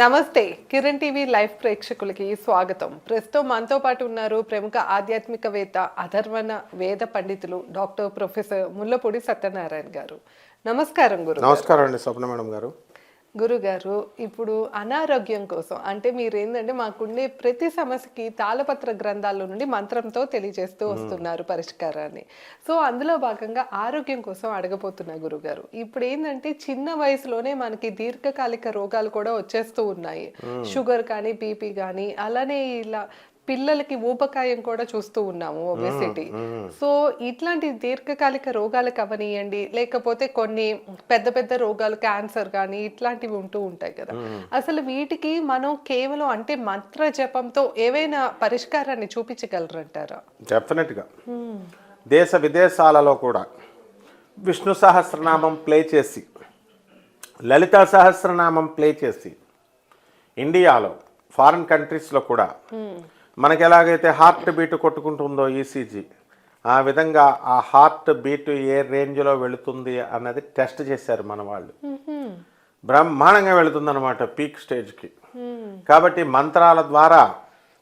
నమస్తే. Kiran TV live ప్రేక్షకులకి స్వాగతం. ప్రస్తుతం మనతో పాటు ఉన్నారు ప్రముఖ ఆధ్యాత్మికవేత్త అధర్వణ వేద పండితులు డాక్టర్ ప్రొఫెసర్ ముల్లపూడి సత్యనారాయణ గారు. నమస్కారం గురు నమస్కారం అండి స్వప్న మేడం గారు. గురుగారు ఇప్పుడు అనారోగ్యం కోసం అంటే మీరు ఏంటంటే మాకుండే ప్రతి సమస్యకి తాళపత్ర గ్రంథాల నుండి మంత్రంతో తెలియజేస్తూ వస్తున్నారు పరిష్కారాన్ని. సో అందులో భాగంగా ఆరోగ్యం కోసం అడగబోతున్నా గురుగారు ఇప్పుడు ఏంటంటే చిన్న వయసులోనే మనకి దీర్ఘకాలిక రోగాలు కూడా వచ్చేస్తూ ఉన్నాయి. షుగర్ కానీ బీపీ కానీ అలానే ఇలా పిల్లలకి ఊబకాయం కూడా చూస్తూ ఉన్నాము ఒబెసిటీ సో ఇట్లాంటి దీర్ఘకాలిక రోగాలకు అవనియండి లేకపోతే కొన్ని పెద్ద పెద్ద రోగాలు క్యాన్సర్ కానీ ఇట్లాంటివి ఉంటూ ఉంటాయి కదా. అసలు వీటికి మనం కేవలం అంటే మంత్ర జపంతో ఏవైనా పరిష్కారాన్ని చూపించగలరంటారా? డెఫినెట్గా దేశ విదేశాలలో కూడా విష్ణు సహస్రనామం ప్లే చేసి లలిత సహస్రనామం ప్లే చేసి ఇండియాలో ఫారిన్ కంట్రీస్లో కూడా మనకి ఎలాగైతే హార్ట్ బీట్ కొట్టుకుంటుందో ఈసీజీ ఆ విధంగా ఆ హార్ట్ బీట్ ఏ రేంజ్లో వెళుతుంది అన్నది టెస్ట్ చేశారు మన వాళ్ళు. బ్రహ్మాండంగా వెళుతుందన్నమాట పీక్ స్టేజ్కి కాబట్టి మంత్రాల ద్వారా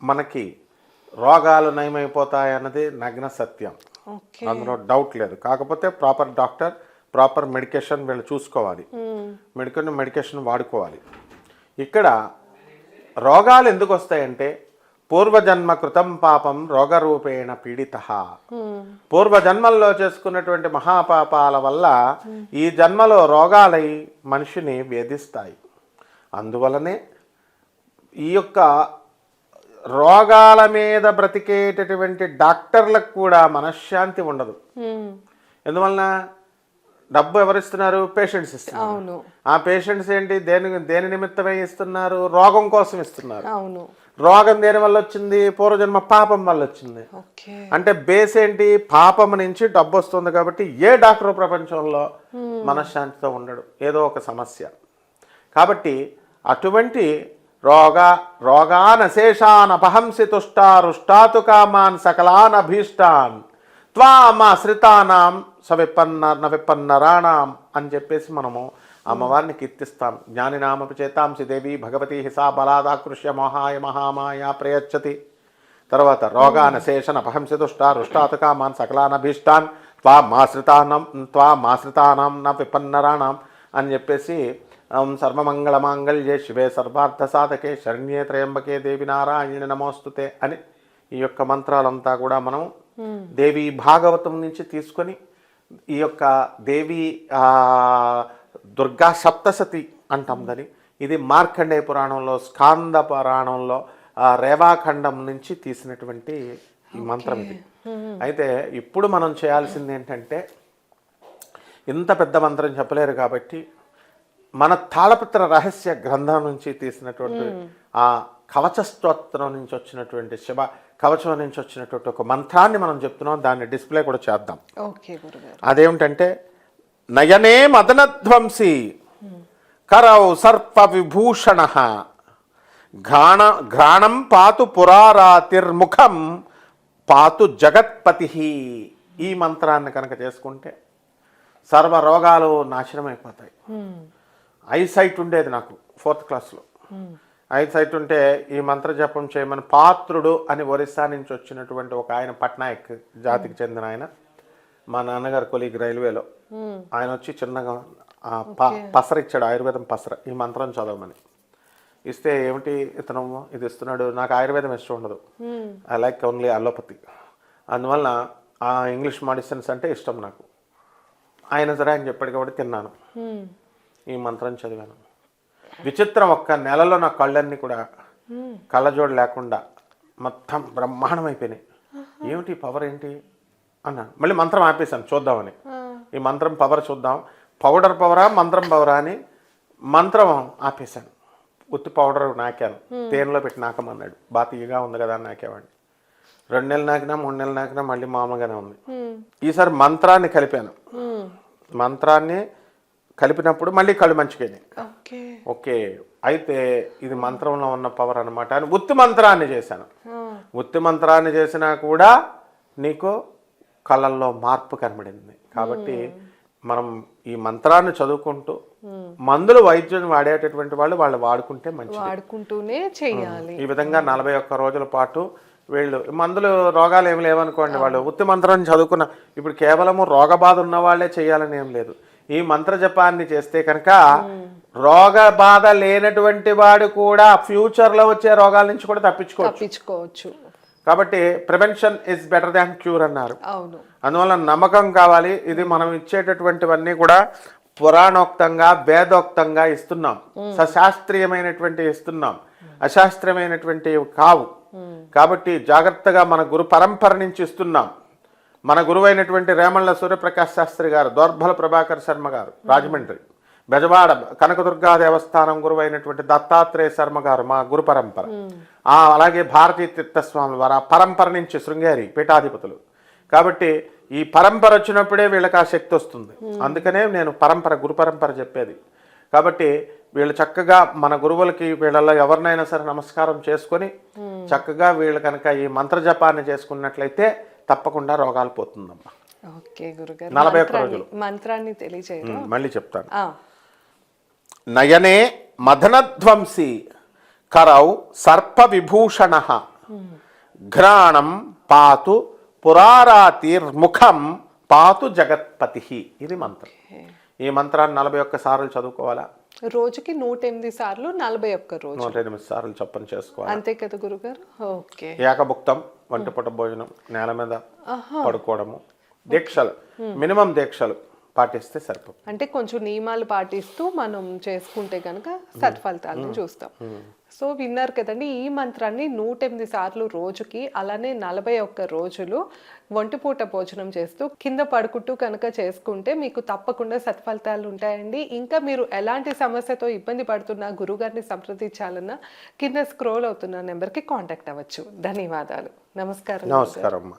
మనకి రోగాలు నయమైపోతాయి అన్నది నగ్న సత్యం. అందులో డౌట్ లేదు. కాకపోతే ప్రాపర్ డాక్టర్ ప్రాపర్ మెడికేషన్ వీళ్ళు చూసుకోవాలి. మెడికల్ మెడికేషన్ వాడుకోవాలి. ఇక్కడ రోగాలు ఎందుకు వస్తాయంటే పూర్వజన్మ కృతం పాపం రోగరూపేణ పీడిత. పూర్వజన్మల్లో చేసుకున్నటువంటి మహాపాపాల వల్ల ఈ జన్మలో రోగాలై మనిషిని వేధిస్తాయి. అందువలనే ఈ యొక్క రోగాల మీద బ్రతికేటటువంటి డాక్టర్లకు కూడా మనశ్శాంతి ఉండదు. ఎందువలన డబ్బు ఎవరిస్తున్నారు? పేషెంట్స్ ఇస్తున్నారు. ఆ పేషెంట్స్ ఏంటి? దేని దేని నిమిత్తమై ఇస్తున్నారు? రోగం కోసం ఇస్తున్నారు. అవును. రోగం దేని వల్ల వచ్చింది? పూర్వజన్మ పాపం వల్ల వచ్చింది. అంటే బేస్ ఏంటి? పాపం నుంచి డబ్బు వస్తుంది కాబట్టి ఏ డాక్టర్ ప్రపంచంలో మనశ్శాంతితో ఉండడు. ఏదో ఒక సమస్య. కాబట్టి అటువంటి రోగ రోగానశేషాన్ అపహంసి తుష్టారుష్టాతు కామాన్ సకలాన్ అభీష్టాన్ త్వామాశ్రితానాం సవిపన్న నవిపన్నరాణాం అని చెప్పేసి మనము అమ్మవారిని కీర్తిస్తాం. జ్ఞానినామపి చేతాంసి దేవి భగవతి హిసా బలాదాకృష్య మహాయ మహామాయ ప్రయచ్చతి. తర్వాత రోగాన రోగానశేషన అపహంసితుష్టారుష్టాతకామాన్ సకలానభీష్టాన్ త్వా మాశ్రితానం త్వా మాశ్రితానాం నా విపన్నరాణం అని చెప్పేసి సర్వమంగళమాంగళ్యే శివే సర్వార్థ సాధకే శరణ్యే త్రయంబకే దేవి నారాయణ నమోస్తుతే అని ఈ యొక్క మంత్రాలంతా కూడా మనం దేవి భాగవతం నుంచి తీసుకొని ఈ యొక్క దేవి ఆ, దుర్గా సప్తసతి అంటాం దాన్ని. ఇది మార్కండేయ పురాణంలో స్కాంద పురాణంలో ఆ, రేవాఖండం నుంచి తీసినటువంటి ఈ మంత్రం ఇది. అయితే ఇప్పుడు మనం చేయాల్సింది ఏంటంటే ఇంత పెద్ద మంత్రం చెప్పలేరు కాబట్టి మన తాళపత్ర రహస్య గ్రంథం నుంచి తీసినటువంటి ఆ కవచ స్తోత్రం నుంచి వచ్చినటువంటి శివ కవచం నుంచి వచ్చినటువంటి ఒక మంత్రాన్ని మనం చెప్తున్నాం దాన్ని డిస్ప్లే కూడా చేద్దాం. అదేమిటంటే నయనే మదనధ్వంసి కరౌ సర్ప విభూషణ ఘాణ ఘ్రాణం పాతు పురారాతిర్ముఖం పాతు జగత్పతి. ఈ మంత్రాన్ని కనుక చేసుకుంటే సర్వ రోగాలు నాశనం అయిపోతాయి ఐసైట్ ఉండేది నాకు ఫోర్త్ క్లాస్లో. ఐసైట్ ఉంటే ఈ మంత్ర జపం చేయమని పాత్రుడు అని ఒరిస్సా నుంచి వచ్చినటువంటి ఒక ఆయన పట్నాయక్ జాతికి చెందిన ఆయన మా నాన్నగారు కొలీగ్ రైల్వేలో. ఆయన వచ్చి చిన్నగా పసర ఇచ్చాడు ఆయుర్వేదం పసర ఈ మంత్రం చదవమని. ఇస్తే ఏమిటి ఇతను? ఇది ఇస్తున్నాడు నాకు ఆయుర్వేదం ఇష్టం ఉండదు. ఐ లైక్ ఓన్లీ అలోపతి అందువల్ల ఆ ఇంగ్లీష్ మెడిసిన్స్ అంటే ఇష్టం నాకు. ఆయన సరే ఆయన చెప్పాడు కాబట్టి తిన్నాను. ఈ మంత్రం చదివాను. విచిత్రం ఒక్క నెలలో నా కళ్ళన్నీ కూడా కళ్ళజోడు లేకుండా మొత్తం బ్రహ్మాండం అయిపోయినాయి ఏమిటి పవర్ ఏంటి? అన్నాను మళ్ళీ మంత్రం ఆపేశాను చూద్దామని. ఈ మంత్రం పవర్ చూద్దాం. పౌడర్ పవరా మంత్రం పవరా అని మంత్రం ఆపేశాను. ఉత్తి పౌడర్ నాకాను. తేనెలో పెట్టి నాకమన్నాడు. బాగా తీయగా ఉంది కదా అని నాకేవాడిని. రెండు నెలలు నాకినా మూడు నెలలు నాకినా మళ్ళీ మామూలుగానే ఉంది. ఈసారి మంత్రాన్ని కలిపాను. మంత్రాన్ని కలిపినప్పుడు మళ్ళీ కళ్ళు మంచిగానే ఓకే అయితే ఇది మంత్రంలో ఉన్న పవర్ అనమాట అని ఉత్తి మంత్రాన్ని చేశాను. ఉత్తి మంత్రాన్ని చేసినా కూడా నీకు కళ్ళల్లో మార్పు కనబడింది. కాబట్టి మనం ఈ మంత్రాన్ని చదువుకుంటూ మందులు వైద్యం వాడేటటువంటి వాళ్ళు వాళ్ళు వాడుకుంటే మంచిది. వాడుకుంటూనే చెయ్యాలి ఈ విధంగా నలభై ఒక్క రోజుల పాటు వీళ్ళు మందులు రోగాలు ఏమి లేవనుకోండి వాళ్ళు ఉత్తి మంత్రం చదువుకున్న ఇప్పుడు కేవలము రోగ బాధ ఉన్న వాళ్ళే చేయాలని ఏం లేదు. ఈ మంత్ర జపాన్ని చేస్తే కనుక రోగ బాధ లేనటువంటి వాడు కూడా ఫ్యూచర్లో వచ్చే రోగాల నుంచి కూడా తప్పించుకోవచ్చు. తప్పించుకోవచ్చు. కాబట్టి prevention is better than cure అన్నారు. అవును. అందువల్ల నమ్మకం కావాలి. ఇది మనం ఇచ్చేటటువంటివన్నీ కూడా పురాణోక్తంగా వేదోక్తంగా ఇస్తున్నాం. సశాస్త్రీయమైనటువంటి ఇస్తున్నాం. అశాస్త్రీయమైనటువంటివి కావు. కాబట్టి జాగ్రత్తగా మన గురు పరంపర నుంచి ఇస్తున్నాం. మన గురువైనటువంటి రేమళ్ళ సూర్యప్రకాశ్ శాస్త్రి గారు దౌర్బల ప్రభాకర్ శర్మ గారు రాజమండ్రి. బెజవాడ కనకదుర్గా దేవస్థానం గురువైనటువంటి దత్తాత్రేయ శర్మ గారు మా గురు పరంపర. ఆ అలాగే భారతీ తీర్థస్వామి వారు ఆ పరంపర నుంచి శృంగేరి పీఠాధిపతులు. కాబట్టి ఈ పరంపర వచ్చినప్పుడే వీళ్ళకి ఆ శక్తి వస్తుంది. అందుకనే నేను పరంపర గురు పరంపర చెప్పేది. కాబట్టి వీళ్ళు చక్కగా మన గురువులకి వీళ్ళలో ఎవరినైనా సరే నమస్కారం చేసుకొని చక్కగా వీళ్ళు కనుక ఈ మంత్ర జపాన్ని చేసుకున్నట్లయితే తప్పకుండా రోగాలు పోతుందమ్మా. ఓకే గురుగారు. నలభై ఒక్క మంత్రాన్ని- మంత్రాన్ని తెలియజేయడం మళ్ళీ చెప్తాను. నయనే మదనధ్వంసి కరౌ సర్ప విభూషణ ఘ్రాణం పాతు పురారాతిర్ముఖం పాతు జగత్పతి. ఇది మంత్రం. ఈ మంత్రాన్ని నలభై ఒక్క సార్లు చదువుకోవాలా? రోజుకి నూట ఎనిమిది సార్లు నలభై ఒక్క రోజు నూట ఎనిమిది సార్లు చొప్పున చేసుకోవాలి? అంతే కదా గురుగారు? ఓకే. ఏకభుక్తం వంటిపూట భోజనం నేల మీద పడుకోవడము దీక్షలు మినిమం దీక్షలు. పాటిస్తే సరిపోతుంది. అంటే కొంచెం నియమాలు పాటిస్తూ మనం చేసుకుంటే కనుక సత్ఫలితాలను చూస్తాం. సో విన్నారు కదండి ఈ మంత్రాన్ని నూట ఎనిమిది సార్లు రోజుకి అలానే నలభై ఒక్క రోజులు ఒంటిపూట భోజనం చేస్తూ కింద పడుకుంటూ కనుక చేసుకుంటే మీకు తప్పకుండా సత్ఫలితాలు ఉంటాయండి. ఇంకా మీరు ఎలాంటి సమస్యతో ఇబ్బంది పడుతున్నా గురుగారిని సంప్రదించాలన్నా కింద స్క్రోల్ అవుతున్న నెంబర్కి కాంటాక్ట్ అవ్వచ్చు. ధన్యవాదాలు. నమస్కారం. నమస్కారం